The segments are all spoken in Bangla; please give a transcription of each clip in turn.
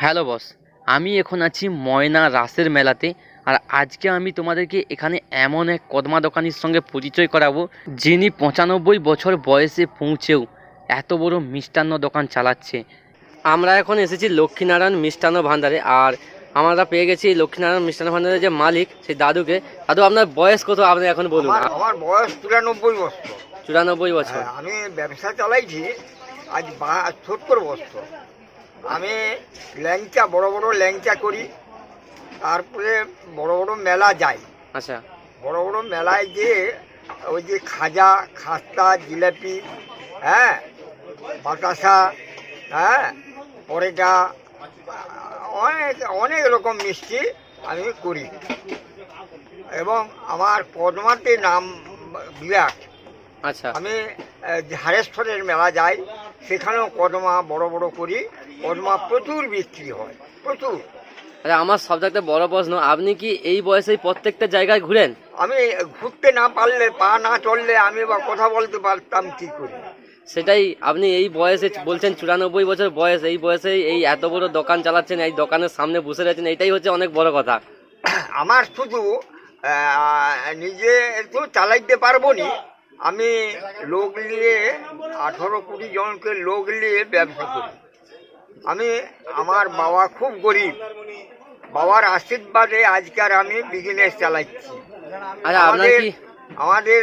হ্যালো বস আমি এখন আছি ময়না রাসের মেলাতে আর আজকে আমি তোমাদেরকে এখানে এমন এক কদমা দোকানির সঙ্গে পরিচয় করাবো যিনি পঁচানব্বই বছর বয়সে পৌঁছেও এত বড় মিষ্টান্ন দোকান চালাচ্ছে। আমরা এখন এসেছি লক্ষ্মীনারায়ণ মিষ্টান্ন ভাণ্ডারে আর আমরা পেয়ে গেছি লক্ষ্মীনারায়ণ মিষ্টান্ন ভাণ্ডারের যে মালিক সেই দাদুকে। দাদু আপনার বয়স কত? আপনি এখন বলুন। আমার আমার বয়স চুরানব্বই বছর। চুরানব্বই বছর। হ্যাঁ, আমি ব্যবসা চালাইছি আজ সত্তর বছর। আমি ল্যাংচা বড় বড় ল্যাংচা করি। তারপরে বড় বড় মেলা যাই। আচ্ছা। বড় বড় মেলায় যে ওই যে খাজা খাস্তা জিলাপি হ্যাঁ বাতাসা হ্যাঁ পরেটা অনেক অনেক রকম মিষ্টি আমি করি। এবং আমার কদমাতে নাম বিরাট। আচ্ছা। আমি ঝাড়েশ্বরের মেলা যাই। সেখানেও কদমা বড় বড় করি কদমা প্রচুর বিক্রি হয় প্রচুর। আচ্ছা আমার সব থেকে বড় প্রশ্ন আপনি কি এই বয়সে প্রত্যেকটা জায়গায় ঘুরেন? আমি ঘুরতে না পারলে পা না চললে আমি বা কথা বলতে পারতাম কি করি? সেটাই আপনি এই বয়সে বলছেন চুরানব্বই বছর বয়স এই বয়সে এই এত বড় দোকান চালাচ্ছেন এই দোকানের সামনে বসে রয়েছেন এটাই হচ্ছে অনেক বড় কথা। আমার শুধু নিজে তো চালাইতে পারব নি আমি লোক নিয়ে আঠারো কুড়ি জনকে লোক নিয়ে ব্যবসা করি। আমি আমার বাবা খুব গরিব। বাবার আশীর্বাদে আজকার আমি বিজনেস চালাচ্ছি। আচ্ছা আমাদের আমাদের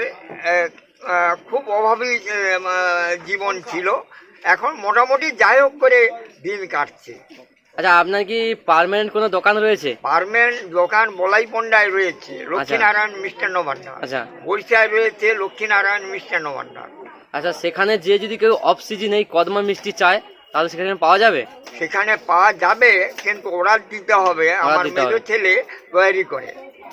খুব অভাবী জীবন ছিল। এখন মোটামুটি যাই হোক করে দিন কাটছে। আচ্ছা আপনার কি পার্মানেন্ট কোনো দোকান রয়েছে? পার্মানেন্ট দোকান বলাই পন্ডায় রয়েছে লক্ষ্মীনারায়ণ মিষ্টান্ন ভান্ডার। আচ্ছা। বরিশায় রয়েছে লক্ষ্মীনারায়ণ মিষ্টান্ন ভান্ডার। আচ্ছা সেখানে যে যদি কেউ অফ সিজন এই কদমা মিষ্টি চায় তাহলে সেখানে পাওয়া যাবে? সেখানে পাওয়া যাবে কিন্তু অর্ডার দিতে হবে আমার মেয়ে ছেলে তৈরি করে।